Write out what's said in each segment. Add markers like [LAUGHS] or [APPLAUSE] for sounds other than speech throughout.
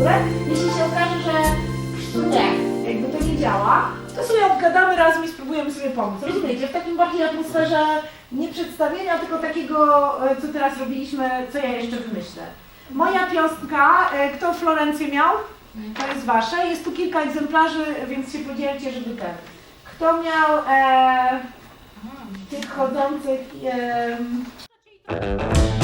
Jeśli się okaże, że to nie, jakby to nie działa, to sobie obgadamy razem i spróbujemy sobie pomóc. Rozumiecie? W takim bardziej atmosferze nie przedstawienia, tylko takiego, e, co teraz robiliśmy, co ja jeszcze wymyślę. Moja piąstka, e, kto Florencję miał? To jest wasze. Jest tu kilka egzemplarzy, więc się podzielcie, żeby ten. Kto miał e, tych chodzących. E,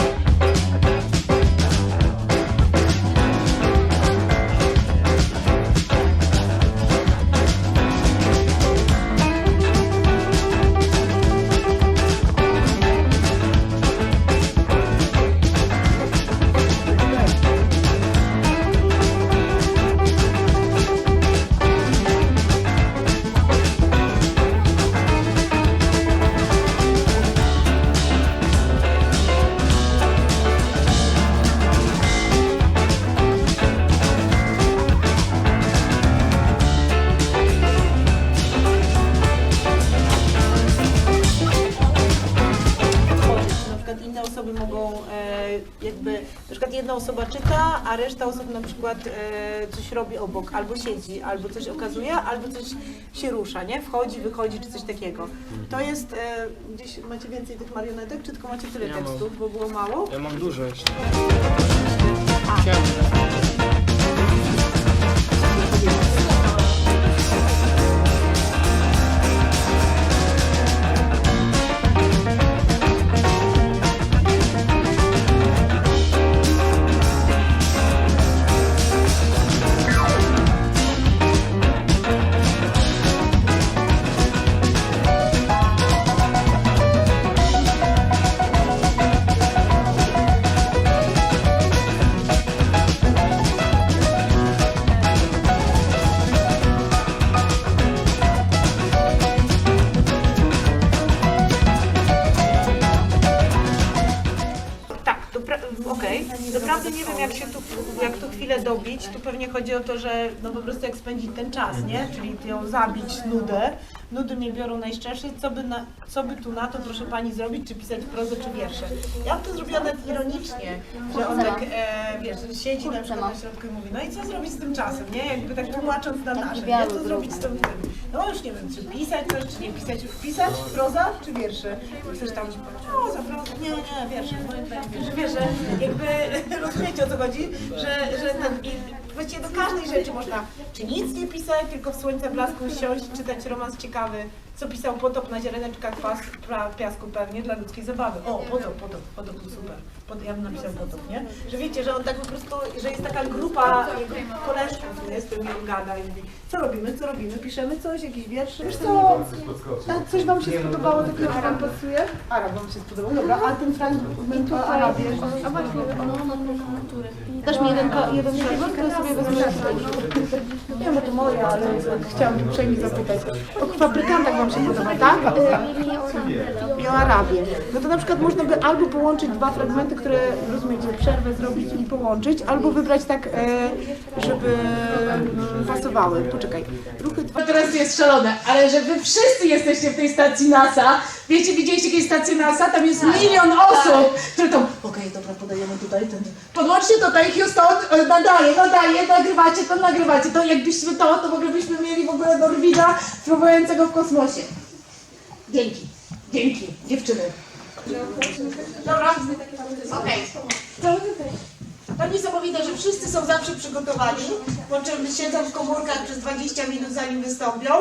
jakby, na przykład jedna osoba czyta, a reszta osób na przykład e, coś robi obok, albo siedzi, albo coś okazuje, albo coś się rusza, nie? Wchodzi, wychodzi, czy coś takiego. To jest, e, gdzieś macie więcej tych marionetek, czy tylko macie tyle Ja mam. tekstów, bo było mało? Ja mam dużo jeszcze. Tak, Doprawdy nie wiem, jak się tu, jak tu chwilę dobić. Tu pewnie chodzi o to, że no po prostu jak spędzić ten czas, nie? Czyli ją zabić nudę. Nudy mnie biorą najszczersze. Co by, na, co by tu na to, proszę pani, zrobić? Czy pisać prozę, czy wiersze? Ja bym to zrobiła nawet ironicznie, że on tak, e, wiesz, siedzi na przykład na środku i mówi, no i co zrobić z tym czasem, nie? Jakby tak tłumacząc na nasze, nie? Co zrobić z tym, tym? No już nie wiem, czy pisać coś, czy nie pisać. Pisać proza, czy wiersze? Ktoś tam ci powie, o, za prozę, nie, nie, wiersze, moim zdaniem wiersze. Wiesz, że jakby [LAUGHS] rozumiecie o co chodzi, że, że ten, i właściwie do każdej rzeczy można. Czy nic nie pisać, tylko w słońce blasku siąść, czytać romans ciekawy, co pisał Potop na ziareneczkach pas, pra, piasku pewnie dla ludzkiej zabawy. O, Potop, Potop, Potop był super. Pot, ja bym napisał Potop, nie? Że wiecie, że on tak po prostu, że jest taka grupa jego koleżków, nie? Z którymi on gada i mówi, co robimy, co robimy, piszemy coś, jakiś wiersz? Wiesz co, a coś wam się spodobało, takiego że wam pasuje? Arab wam się spodobał, dobra, a ten fragment o Arabie? A właśnie, Dasz mi jeden, jeden fragment, to sobie wezmę Nie wiem, to moje, ale chciałam uprzejmie zapytać. O fabrykantach wam się podoba, tak? I o Arabii. No to na przykład można by albo połączyć dwa fragmenty, które rozumiecie, przerwę zrobić i połączyć, albo wybrać tak, e, żeby mm, pasowały. Poczekaj. Ruchy dwa. To teraz jest szalone, ale że wy wszyscy jesteście w tej stacji NASA. Wiecie, widzieliście jakieś stacje NASA? Tam jest milion osób, które tam, okej, dobra, podajemy tutaj ten. Podłączcie tutaj, Houston, e, nadaje, nadaje, nagrywacie to, nagrywacie to. Jakbyśmy to, to w ogóle byśmy mieli w ogóle Norwida próbującego w kosmosie. Dzięki, dzięki, dziewczyny. Dobra, okej. To niesamowite, że wszyscy są zawsze przygotowani, po czym siedzą w komórkach przez 20 minut zanim wystąpią,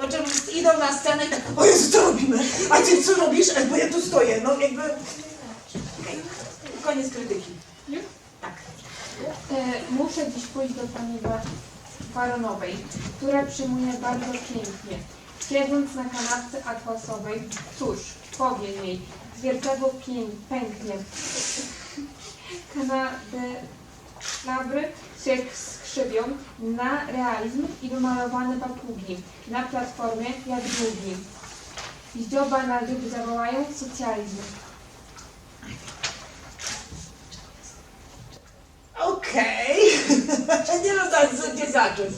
po czym idą na scenę i tak, o Jezu, co robimy? A ty co robisz? E, Bo ja tu stoję, no jakby... Okej, koniec krytyki. Tak. E, Muszę dziś pójść do pani Wa- Baronowej, która przyjmuje bardzo pięknie. Siedząc na kanapce atłasowej, cóż, powiem jej, z wielkiego pię- pęknie. Kandelabry się skrzywią na realizm i wymalowane papugi na platformie jak długi. Zdzioba na dziób zawołają socjalizm. Okej. [LAUGHS] nie wiem, za- gdzie zacząć.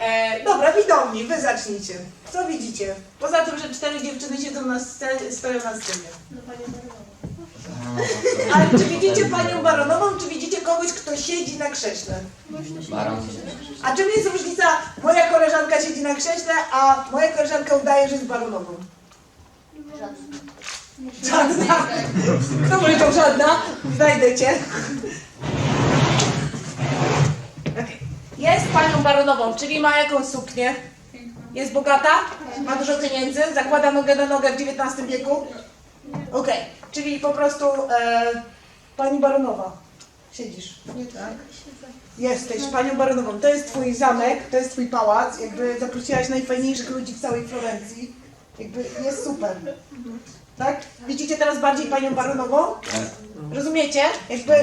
E, dobra, widowni, wy zacznijcie. Co widzicie? Poza tym, że cztery dziewczyny siedzą na scenie, stoją na scenie. Ale czy widzicie panią baronową, czy widzicie kogoś, kto siedzi na krześle? Baron. A czym jest różnica, moja koleżanka siedzi na krześle, a moja koleżanka udaje, że jest baronową? Żadna. Kto powiedział żadna? Znajdę cię. Okej. Jest panią baronową, czyli ma jakąś suknię? Jest bogata? Ma dużo pieniędzy? Zakłada nogę na nogę w XIX wieku? Okej, czyli po prostu e, pani baronowa. Siedzisz, nie tak? Jesteś panią baronową. To jest twój zamek, to jest twój pałac. Jakby zaprosiłaś najfajniejszych ludzi w całej Florencji. Jakby jest super. Tak? Widzicie teraz bardziej panią baronową? Rozumiecie? Jakby.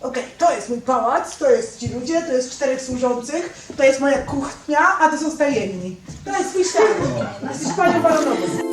Okej, to jest mój pałac, to jest ci ludzie, to jest czterech służących, to jest moja kuchnia, a to są stajemni. To jest twój świat. Jesteś panią baronową.